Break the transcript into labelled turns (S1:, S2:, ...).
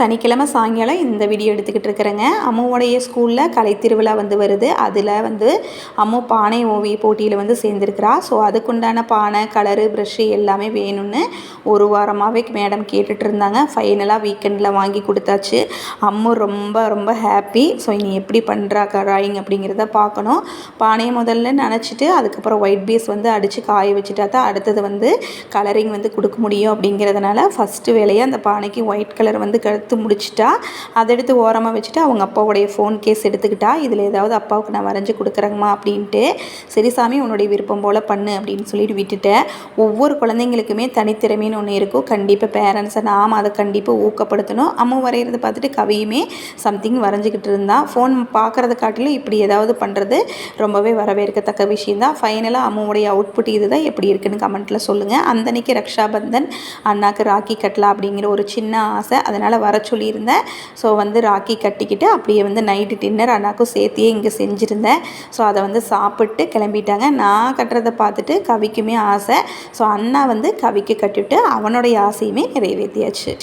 S1: சனிக்கிழமை சாயங்காலம் இந்த வீடியோ எடுத்துக்கிட்டு இருக்கிறேங்க. அம்முடைய ஸ்கூலில் கலை திருவிழா வந்து வருது. அதில் வந்து அம்மு பானை ஓவிய போட்டியில் வந்து சேர்ந்துருக்கிறா. ஸோ அதுக்குண்டான பானை கலரு ப்ரஷ்ஷு எல்லாமே வேணும்னு ஒரு வாரமாகவே மேடம் கேட்டுட்டு இருந்தாங்க. ஃபைனலாக வீக்கெண்டில் வாங்கி கொடுத்தாச்சு. அம்மு ரொம்ப ரொம்ப ஹாப்பி ஸோ இனி எப்படி பண்ணுறா ட்ராயிங் அப்படிங்கிறத பார்க்கணும். பானையை முதல்ல நினச்சிட்டு அதுக்கப்புறம் ஒயிட் பேஸ் வந்து அடித்து காய வச்சுட்டா தான் அடுத்தது வந்து கலரிங் வந்து கொடுக்க முடியும் அப்படிங்கிறதுனால ஃபஸ்ட்டு வேலையை அந்த பானைக்கு ஒயிட் கலர் வந்து எடுத்து முடிச்சிட்டா அதை எடுத்து ஓரமாக வச்சுட்டு அவங்க அப்பாவுடைய ஃபோன் கேஸ் எடுத்துக்கிட்டா இதில் ஏதாவது அப்பாவுக்கு நான் வரைஞ்சி கொடுக்குறேங்கம்மா அப்படின்ட்டு சரி சாமி உன்னுடைய விருப்பம் போல் பண்ணு அப்படின்னு சொல்லிட்டு விட்டுட்டேன். ஒவ்வொரு குழந்தைங்களுக்குமே தனித்திறமைன்னு ஒன்று இருக்கும். கண்டிப்பாக பேரண்ட்ஸை நாம் அதை கண்டிப்பாக ஊக்கப்படுத்தணும். அம்மா வரைகிறது பார்த்துட்டு கவியுமே சம்திங் வரைஞ்சிக்கிட்டு இருந்தா ஃபோன் பார்க்குறத காட்டிலும் இப்படி ஏதாவது பண்ணுறது ரொம்பவே வரவேற்கத்தக்க விஷயந்தான் ஃபைனலாக அம்மாவுடைய அவுட்புட் இது தான் எப்படி இருக்குன்னு கமெண்ட்டில் சொல்லுங்கள் அந்த ரக்ஷாபந்தன் அண்ணாக்கு ராக்கி கட்டலாம் அப்படிங்கிற ஒரு சின்ன ஆசை. அதனால் வர வர சொல்லியிருந்தேன் ஸோ வந்து ராக்கி கட்டிக்கிட்டு அப்படியே வந்து நைட்டு டின்னர் அண்ணாக்கும் சேர்த்தியே இங்கே செஞ்சுருந்தேன். ஸோ அதை வந்து சாப்பிட்டு கிளம்பிட்டாங்க. நான் கட்டுறதை பார்த்துட்டு கவிக்குமே ஆசை. ஸோ அண்ணா வந்து கவிக்கு கட்டிவிட்டு அவனுடைய ஆசையுமே நிறைவேற்றியாச்சு.